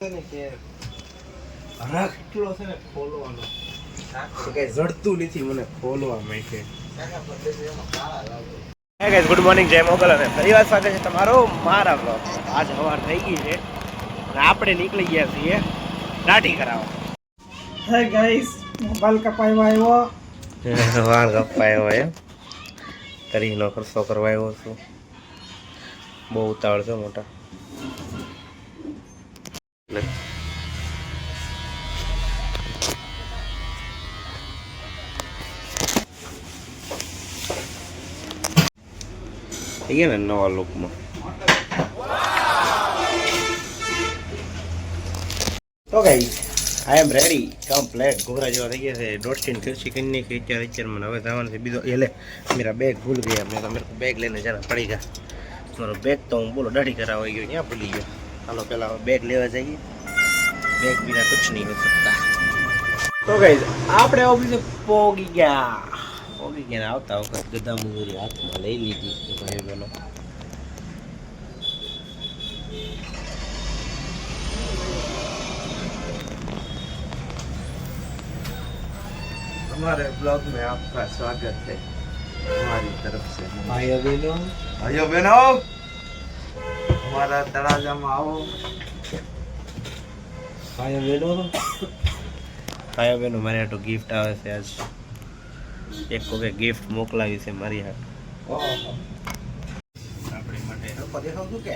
છે ને કે રખ એટલો છે ને ખોલવાનો. કઈ જડતું નથી મને ખોલવા માટે હે ગાઈસ ગુડ મોર્નિંગ જય મોગલ અને ફરીવાર સ્વાગત છે તમારો મારા બ્લોગ આજ સવાર થઈ ગઈ છે અને આપણે નીકળી ગયા છીએ દાઢી કરાવવા. હે ગાઈસ મોબાઈલ કપાયો આવ્યો. વાળ કપાયો એમ તરીનો ખર્ચો કરવા આવ્યો છું. બહુ ઉતાવળ છે મોટા. એટલે થઈ ગયા ને નવા લુકમાં તો ગઈ આઈ એમ રેડી કમ્પ્લેટ ઘોઘરા જેવા થઈ ગયા છે. દોઢથી ખુરશી કરી નાખી. અત્યારે અત્યારમાં હવે જવાનું છે બીજો, એ લે, મેરા બેગ ભૂલ ગયા. મેં તો મેરે બેગ લઈને જરા પડી ગયા. મારો બેગ તો હું બોલો દાઢી કરાવવા ગયો ત્યાં ભૂલી ગયો? હાલો પેલા બેગ લેવા જઈએ બેગ બિના કુછ નહીં હો શકતા તો ગઈ આપણે ઓફિસે પોગી ગયા પોગી ગયા ને આવતા વખત ગધા મજૂરી હાથમાં લઈ લીધી છે ભાઈ બહેનો हमारे ब्लॉग में आपका स्वागत है हमारी तरफ से ભાઈઓ બહેનો भाइयों बहनों મારા તળાજામાં આવો. કાયા બેનો કાયા બેનો મારી આટો ગિફ્ટ આવે છે આજ. એક કોકે ગિફ્ટ મોકલાવી છે મારી હાટ. આપણે માટે દેખાવતું કે?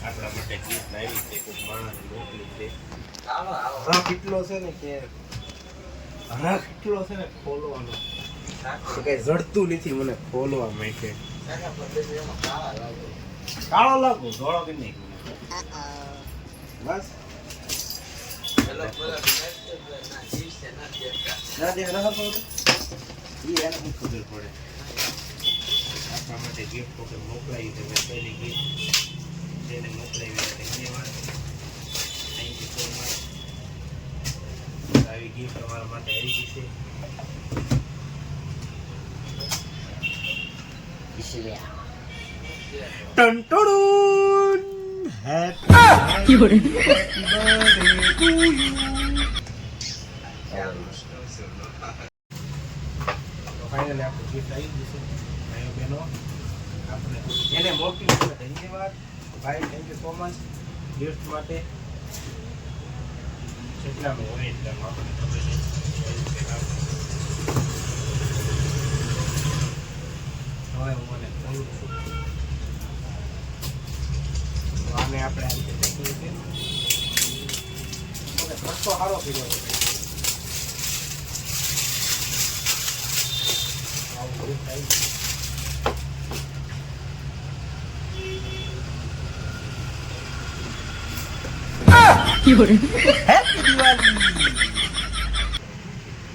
આપણા માટે ગિફ્ટ આવી છે કોઈ માણસ મોકલી છે. હા કેટલો છે ને કે હા કેટલો છે ને ખોલવાનો. કઈ જડતું નથી મને ખોલવા માટે. કાળો લાગુ, ધોળો કે નહીં? બસ. ના દેખ ના પડે. એને શું ખબર પડે? આપણા માટે ગિફ્ટ કોકે મોકલાવી છે, મેં પહેલી ગિફ્ટ જેને મોકલાવી ધન્યવાદ. થેન્ક યુ સો મચ આવી ગિફ્ટ અમારા માટે આવી ગઈ છે. ટંટડુન હેપી ફાઇનલી આપણે ગિફ્ટ આવી ગઈ છે ભાઈઓ બહેનો આપણે એને મોકલી ધન્યવાદ. ભાઈ thank you so much gift માટે જેટલા હોય ખબર હારો કર્યો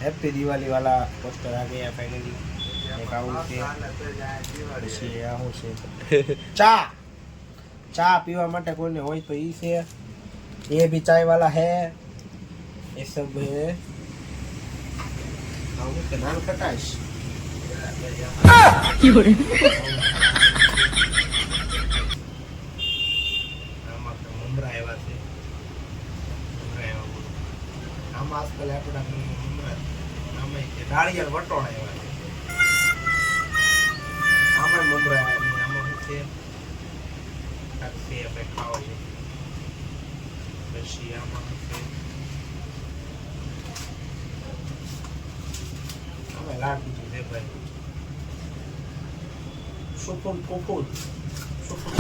હેપી દિવાળી વાલા પોસ્ટર આ ગયા ફાઇનલી એક આવું છે. પછી આવું છે. ચા. ચા પીવા માટે કોઈને હોય તો ઈ છે. એ બી ચાય વાલા હે. ये सब है આવું કે નાન ખટાશ આમાં તો મમરા આવ્યા છે મમરા આવ્યા બોલો. આમાં આજકાલ આપણા મમરા આમાં તે દાળિયા વટોળ આવ્યા છે આમાં મમરા આવ્યા છે. આમાં શું છે કાંઈક છે આપણે ખાવા જેવું. પછી આમાં શું છે લાડ દીધું ભાઈ. કુપુન સુપુન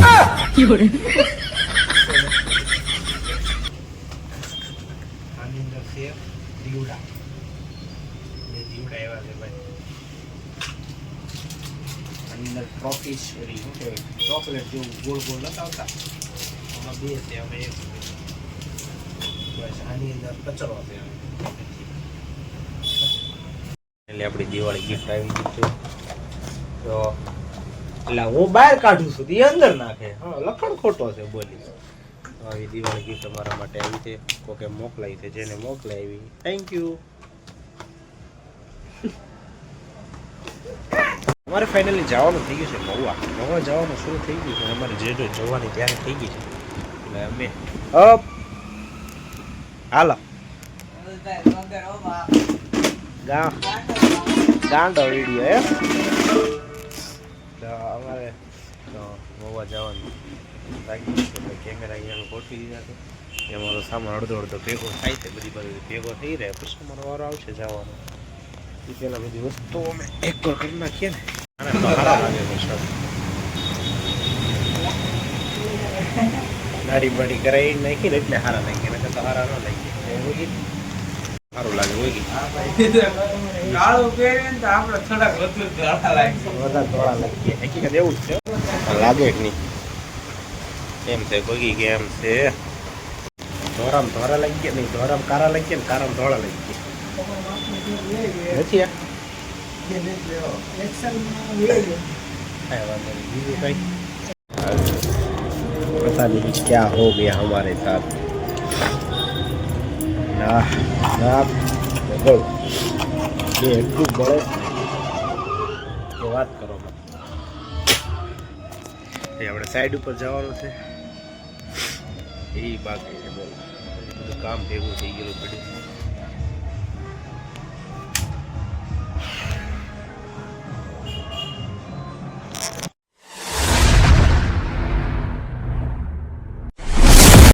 આની અંદર છે દીવડા. બે દીવડા એવા છે ભાઈ. આની અંદર ટ્રોફી ઓલી શું કહેવાય? ચોકલેટ જેવું ગોળ ગોળ નતા આવતા. આમાં બે છે અમે એક. બસ, આની અંદર કચરો છે. એટલે આપણી દિવાળી ગિફ્ટ આવી ગઈ છે. તો, એટલે હું બહાર કાઢું છું એ અંદર નાખે. હા, લખણ ખોટો છે બોલી. આવી દિવાળી ગિફ્ટ અમારા માટે આવી છે. કોકે મોકલાવી છે, જેને મોકલાવી. થેન્ક યુ અમારે ફાઇનલી જવાનું થઈ ગયું છે મહુવા મહુવા જવાનું શરૂ થઈ ગયું છે અમારે જે જો જવાની ત્યારે થઈ ગઈ છે. એટલે અમે અપ. હાલો. ગા. ગાંડો વીડિયો, એમ? અમારે તો ગોવા જવાનું. છે કેમેરા અહીંયા ગોઠવી દીધા છે. એ મારો સામાન અડધો અડધો ભેગો થાય છે, બધી બધી ભેગો થઈ રહે. પછી અમારો વારો આવશે જવાનો. એ પહેલાં બધી વસ્તુઓ અમે એક વાર કરી નાખીએ ને. આને સારા લાગે છે બાડી કરાવી નાખી ને એટલે સારા લાગે ને તો હારા ન લાગે. એવું સારું લાગે હોય કાળું પહેરીએ ને તો આપણે થોડાક વધુ ધોળા લાગશે વધારે ધોળા લાગીએ હકીકત એવું જ છે પણ લાગે કે નહીં એમ છે ભગી કે એમ છે ધોરામ ધોરા લાગી ગયા નહીં ધોરામ કારા લાગી ગયા ને કારામ ધોળા લાગી ગયા નથી આ? કાંઈ વાંધો નહીં. બીજું કઈ पता नहीं क्या हो गया हमारे साथ ના ના બોલ એ એટલું બળે તો વાત કરો. એ આપણે સાઈડ ઉપર જવાનું છે. એ બાકી છે બોલ. બધું કામ ભેગું થઈ ગયેલું પડ્યું.